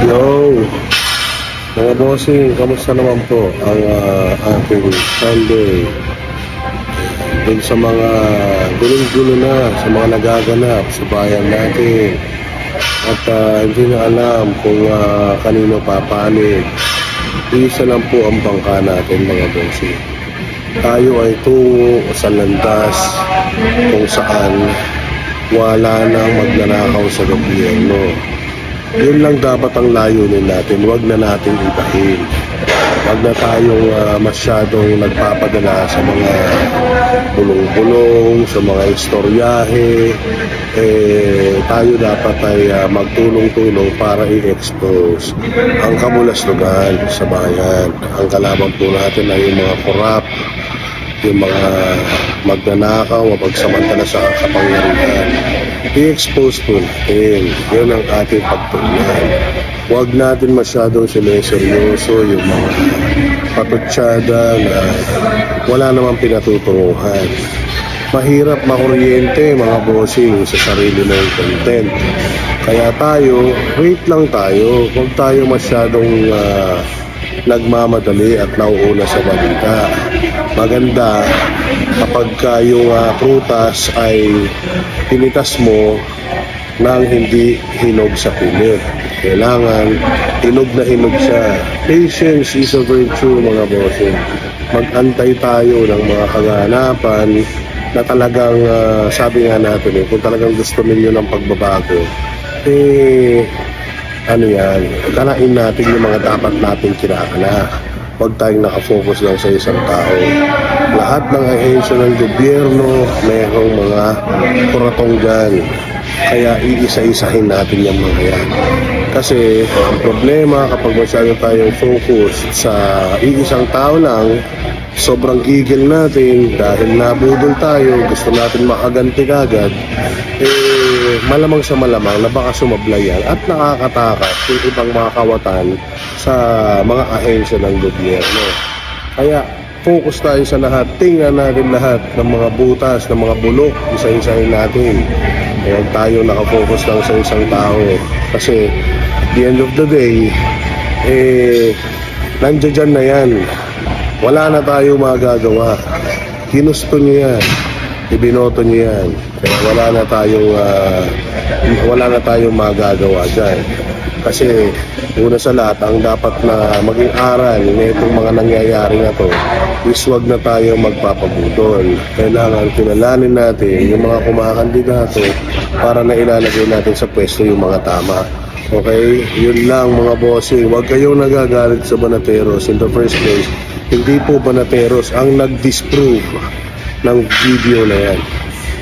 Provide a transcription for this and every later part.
Yo, mga bossing, kamusta naman po ang ah, ating Sunday? Dun sa mga gulong-gulo na, sa mga nagaganap sa bayan natin. At ah, hindi na alam kung ah, kanino papanig. Isa lang po ang bangka natin mga bossing. Tayo ay tungo sa landas kung saan wala nang magnanakaw sa gobyerno. Yun lang dapat ang layunin natin. Huwag na natin ibahin. Huwag na tayong ah, masyadong nagpapadala sa mga bulong-bulong, sa mga istoryahe. Eh, tayo dapat ay ah, magtulong-tulong para i-expose ang kamulastugan sa bayan. Ang kalaban po natin ay yung mga korap, yung mga magnanakaw, mapagsamantala sa kapangyarihan. I-expose po natin. Yun ang ating pagtunan. Huwag natin masyadong sineseryoso yung mga patutsada na wala namang pinatutunguhan. Mahirap makuryente mga bossing sa sarili ng content. Kaya tayo, wait lang tayo. Huwag tayo masyadong ah, nagmamadali at nauuna sa balita. Maganda kapag ka yung ah, prutas ay pinitas mo nang hindi hinog sa pilit. Kailangan hinog na hinog siya. Patience is a virtue mga bossing. Mag-antay tayo ng mga kaganapan na talagang ah, sabi nga natin eh, kung talagang gusto ninyo ng pagbabago, eh ano yan, kanain natin yung mga dapat natin kinakana. Huwag tayong nakafocus lang sa isang tao. Lahat ng ahensya ng gobyerno, mayroong mga kuratong dyan. Kaya iisa-isahin natin yung mga yan. Kasi ang problema kapag masyado tayong focus sa iisang tao lang, sobrang gigil natin dahil nabudol tayo, gusto natin makaganti kagad, eh, malamang sa malamang na baka sumablay yan at nakakatakas yung ibang mga kawatan sa mga ahensya ng gobyerno. Kaya focus tayo sa lahat. Tingnan natin lahat ng mga butas, ng mga bulok, isa-isahin natin. Huwag tayo nakafocus lang sa isang tao. Kasi the end of the day, eh, nandiyan na yan. Wala na tayo magagawa. Ginusto niyo yan. Ibinoto niyo yan. Kaya wala na tayong ah, wala na tayong magagawa dyan. Kasi una sa lahat, ang dapat na maging aral nitong mga nangyayari na to is wag na tayo magpapabutol. Kailangan kilalanin natin yung mga kumakandidato para na ilalagay natin sa pwesto yung mga tama. Okay? Yun lang mga bossing. Huwag kayong nagagalit sa Banateros. In the first place, hindi po Banateros ang nag-disprove ng video na yan.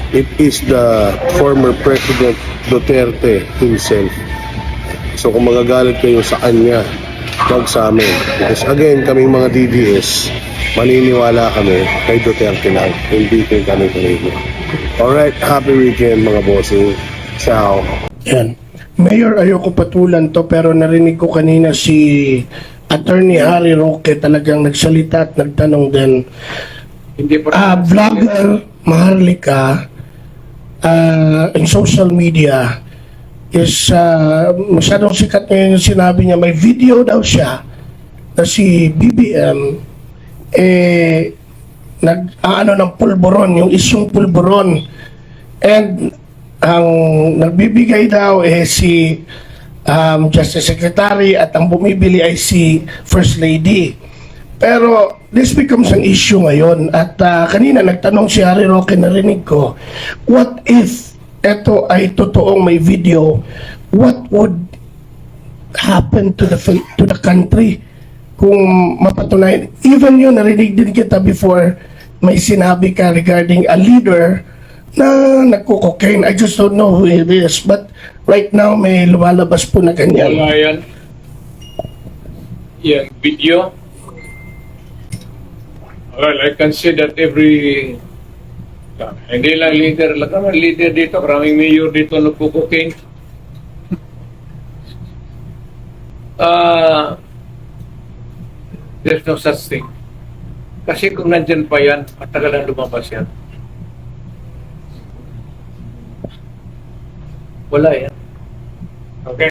It is the former President Duterte himself. So kung magagalit kayo sa kanya, wag sa amin. Because again, kaming mga DDS, maniniwala kami kay Duterte lang, hindi kay kami kanino. Alright, happy weekend mga bossing. Ciao. Yan. Mayor, ayoko patulan to pero narinig ko kanina si Attorney Harry Roque talagang nagsalita at nagtanong din. Hindi po Ah, vlogger Maharlika ah, in social media is ah, masyadong sikat ngayon yung sinabi niya. May video daw siya na si BBM eh nag ah, ano ng pulburon yung isyong pulburon. And ang nagbibigay daw eh si um, Justice Secretary at ang bumibili ay si First Lady. Pero this becomes an issue ngayon at ah, kanina nagtanong si Harry Roque narinig ko, what if ito ay totoong may video, what would happen to the to the country kung mapatunayan. Even yun, narinig din kita before may sinabi ka regarding a leader na nagko-cocaine. I just don't know who it is. But right now, may lumalabas po na ganyan. Wala yan. Yan, video. Well, I can see that every Ah, hindi lang leader, lang naman leader dito, maraming mayor dito nagpo-cocaine. Ah, there's no such thing. Kasi kung nandyan pa yan, matagal na lumabas yan. Wala yan.